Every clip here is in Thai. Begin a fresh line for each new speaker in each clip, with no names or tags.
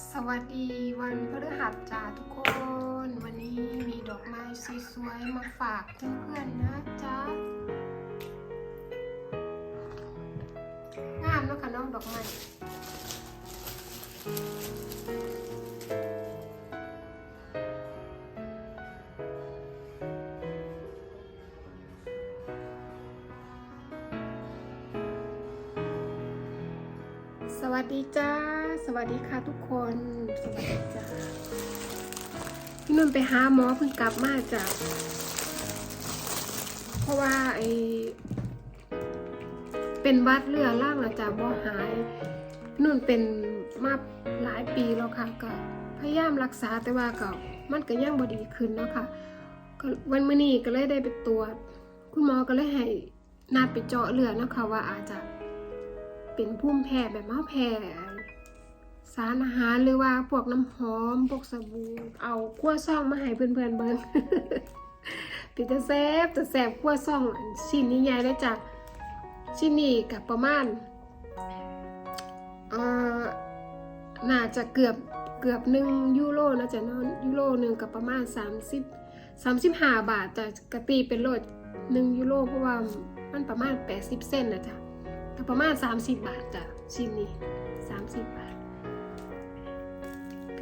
สวัสดีวันพฤหัสจ้าทุกคน วันนี้มีดอกไม้สวยๆมาฝากเพื่อนๆนะจ๊ะงามเนอะค่ะน้องดอกไม้สวัสดีจ้า สวัสดีค่ะทุกคน สวัสดีจ้าพี่นุ่นไปหาหมอเพิ่งกลับมาจาก เพราะว่าไอเป็นวัดเรือร่างนะจ๊ะบ่หายพี่นุ่นเป็นมาหลายปีแล้วค่ะก็พยายามรักษาแต่ว่าก็มันก็ยังบ่ดีขึ้นเนาะค่ะวันมื้อนี้ก็เลยได้ไปตรวจ คุณหมอก็เลยให้นัดไปเจาะเลือดนะคะว่าอาจจะเป็นภูมิแพ้แบบมาแพ้ สารอาหารหรือว่าพวกน้ำหอมพวกสบู่เอาขั้วซ่องมาให้เพื่อนๆเบิ่งปิดตาแซบแต่แซบขั้วซ่องชิ้นนี้ใหญ่เลยจ้ะชิ้นนี้กับประมาณเอ่อน่าจะเกือบเกือบหนึ่งยูโรนะจ๊ะเนาะยูโรหนึ่งกับประมาณ 30 35 บาทจะกะตีเป็นโลดหนึ่งยูโรเพราะว่ามันประมาณ 80 เซนนะจ๊ะก็ประมาณ 30 บาทจ้ะชิ้นนี้ 30 บาท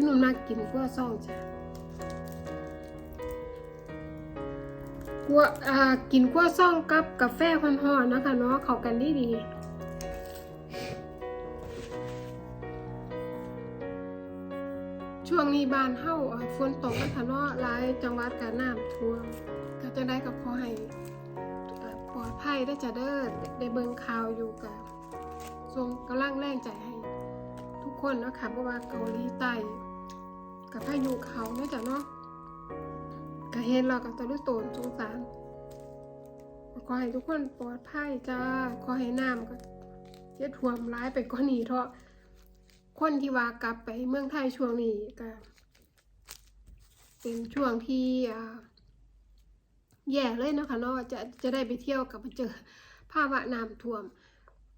พี่นุ่มมากินกัวซ่องจ้ะกัวอ่ากินกัวซ่องกับกาแฟฮอนๆนะคะเนาะเข้ากันดีดีช่วงนี้บ้านเฮาฝนตกนะคะเนาะหลายจังหวัดก็น้ำท่วมก็จะได้กับขอให้ปลอดภัยได้จะเด้อได้เบิงข่าวอยู่กับทรงกำลังแรงใจให้ทุกคนนะคะเพราะว่าเกาหลีใต้ กับพายุเขาเนาะจ้ะเนาะก็เห็นเรากับตะลุโตนสงสารขอให้ทุกคนปลอดภัยจ้าขอให้น้ำก็จะท่วมร้ายไปกว่านี้เถอะคนที่ว่ากลับไปเมืองไทยช่วงนี้ก็เป็นช่วงที่แย่เลยเนาะคะเนาะจะจะได้ไปเที่ยวกับไปเจอภาวะน้ำท่วม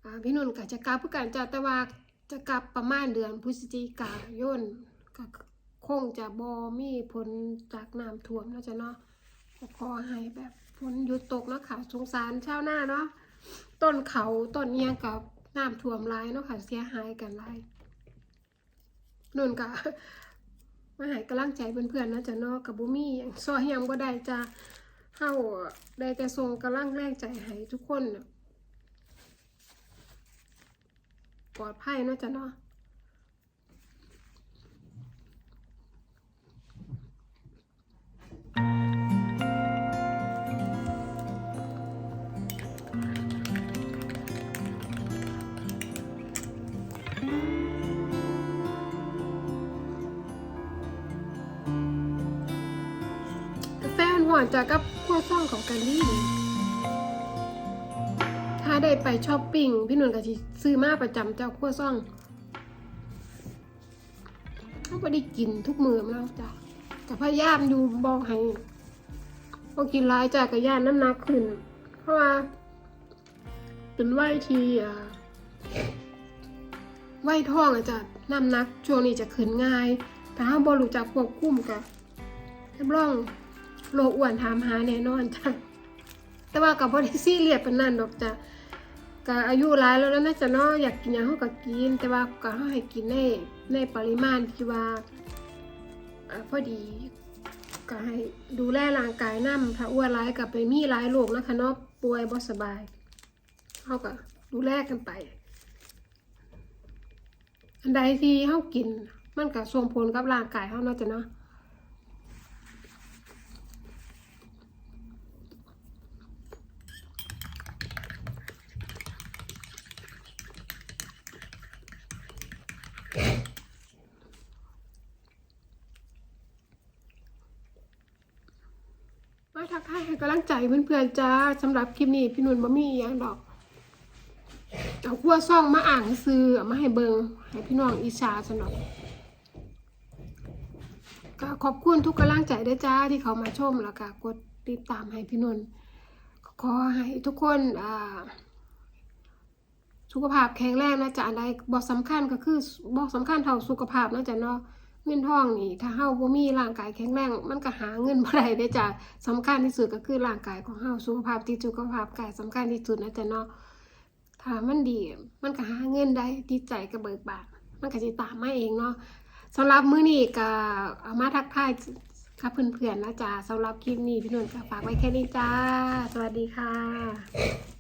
อ่าพี่นุ่นก็จะกลับเพื่อการจะแต่ว่าจะกลับประมาณเดือนพฤศจิกายนก็ คงจะบอมีผลจากน้ำท่วมนะจ้ะเนาะขอให้แบบฝนหยุดตกเนาะค่ะสงสารชาวนาเนาะต้นเขาต้นเอียงกับน้ำท่วมลายเนาะค่ะเสียหายกันลายนุ่นก็มาให้กำลังใจเพื่อนๆนะจ๊ะเนาะกับบุมี่อย่างซอยยังบ่ได้จ้าเฮาได้แต่ส่งกำลังแรงใจให้ทุกคนปลอดภัยเนาะจ๊ะเนาะ กาแฟหวานจากกับขั้วซ่องของกันดีดีถ้าได้ไปช้อปปิ้งพี่นุ่นก็สิซื้อมาประจำเจ้าขั้วซ่องเขาไม่ได้กินทุกมือมาแล้วจ้ะแต่พยายามอยู่บอกให้พอกินหลายจากกระยานน้ำหนักขึ้น เพราะว่าเป็นวัยที่อ่าวัยท้องอะจ้ะน้ำหนักช่วงนี้จะขึ้นง่ายแต่ถ้าบรู้จักควบคุมกับรับรองโรคอ้วนถามหาแน่นอนจ้ะแต่ว่ากับบริซี่เรียดเป็นนั่นดอกจ้ะก็อายุหลายแล้วนะจ๊ะเนาะอยากกินหยังเขาก็กิน แต่ว่าก็เขาให้กินในในปริมาณที่ว่าอ่าพอดีก็ให้ดูแลร่างกายนํถ้าอ้วนร้ายกับไปมีหลายโรคนะคะเนาะป่วยบ่สบายเขาก็ดูแลกันไป อันใดที่เขากิน มันก็ส่งผลกับร่างกายเขาเนาะจ้ะเนาะมาทักทายให้กำลังใจเพื่อนๆจ้าสำหรับคลิปนี้พี่นุ่นบ่มีอย่างดอก เอาขั้วซ่องมาอ่างซื้อเอามาให้เบิงให้พี่น้องอีชาสนองก็ขอบคุณทุกกำลังใจด้วยจ้าที่เขามาชมแล้วก็กดติดตามให้พี่นุ่นขอให้ทุกคนอ่าสุขภาพแข็งแรงนะจ๊ะอันใดบ่สำคัญก็คือบ่สำคัญเท่าสุขภาพนะจ๊ะเนาะเงินทองนี่ถ้าเฮาบ่มีร่างกายแข็งแรง มันก็หาเงินบ่ได้เด้จ้ะสำคัญที่สุดก็คือร่างกายของเฮาสุขภาพที่สุขภาพกายสำคัญที่สุดนะจ๊ะเนาะ ถ้ามันดี มันก็หาเงินได้ดีใจก็เบิกบานมันก็จิตามมาเองเนาะสำหรับมื้อนี้ก็เอามาทักทายกับเพื่อนๆนะจ๊ะสำหรับคลิปนี้พี่นวลก็ฝากไว้แค่นี้จ้า สวัสดีค่ะ